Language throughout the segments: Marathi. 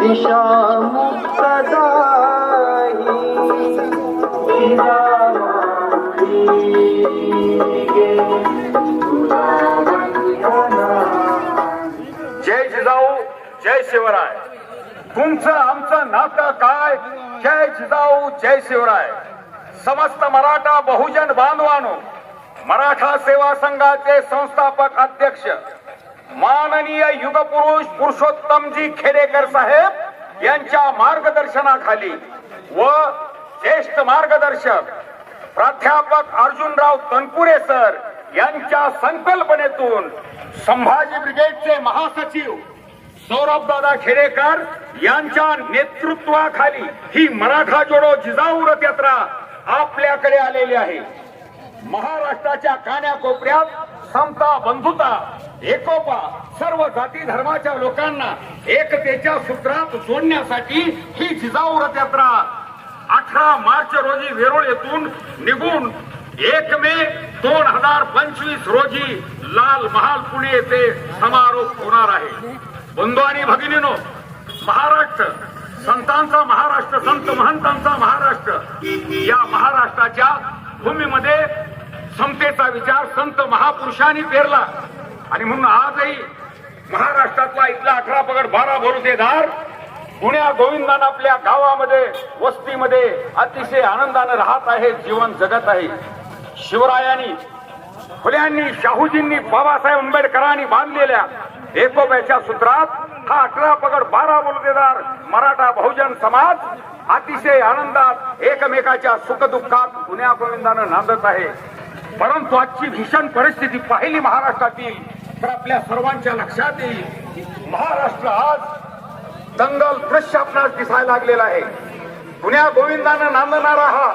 दिशा जय जिजाऊ जय शिवराय. तुमचं आमचं नातं काय? जय जिजाऊ जय शिवराय. समस्त मराठा बहुजन बांधवानो मराठा सेवा संघाचे संस्थापक अध्यक्ष माननीय युगपुरुष पुरुषोत्तमजी खेडेकर साहेब यांच्या मार्गदर्शनाखाली व ज्येष्ठ मार्गदर्शक प्राध्यापक अर्जुनराव तनपुरे सर यांच्या संकल्पनेतून संभाजी ब्रिगेडचे महासचिव सौरभदादा खेडेकर यांच्या नेतृत्वाखाली ही मराठा जोडो जिजाऊ रथ यात्रा आपल्याकडे आलेली आहे. महाराष्ट्राच्या कान्याकोपऱ्यात समता बंधुता एकोपा सर्व जाती धर्माच्या लोकांना एकतेच्या सूत्रात जोडण्यासाठी ही जिजाऊ रथ यात्रा अठरा मार्च रोजी वेरूळ येथून निघून एक मे दोन हजार पंचवीस रोजी लाल महाल पुणे येथे समारोप होणार आहे. बंधू आणि भगिनीनो महाराष्ट्र संतांचा महाराष्ट्र संत महंतांचा महाराष्ट्र या महाराष्ट्राच्या भूमीमध्ये समतेचा विचार संत महापुरुषांनी पेरला. आणि म्हणून आजही महाराष्ट्रातला इथला अठरा पगड बारा बोलतेदार पुण्या गोविंदान आपल्या गावामध्ये वस्तीमध्ये अतिशय आनंदानं राहत आहे जीवन जगत आहे शिवरायांनी फुल्यांनी शाहूजींनी बाबासाहेब आंबेडकरांनी बांधलेल्या एकोब्याच्या सूत्रात हा अठरा पगड बारा बोलतेदार मराठा बहुजन समाज अतिशय आनंदात एकमेकाच्या सुखदुःखात पुण्या गोविंदानं नांदत आहे. परंतु आजची भीषण परिस्थिती पाहिली महाराष्ट्रातील तर आपल्या सर्वांच्या लक्षात येईल महाराष्ट्र आज दंगल दृश्य आपणास दिसायला लागलेला आहे. पुण्या गोविंदानं नांदणारा हा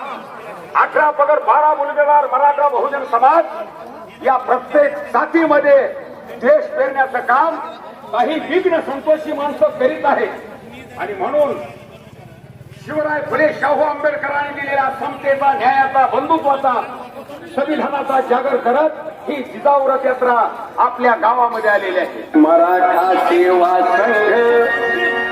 अठरा पगड बारा मुलगेदार मराठा बहुजन समाज या प्रत्येक जातीमध्ये देश पेरण्याचं काम काही विघ्न संतोषी माणसं करीत आहे आणि म्हणून शिवराय फुले शाहू आंबेडकरांनी दिलेल्या समतेचा न्यायाचा बंधुत्वाचा संविधानाचा जागर करत ही जिजाऊ रथ यात्रा आपल्या गावामध्ये आलेली आहे. मराठा सेवा संघ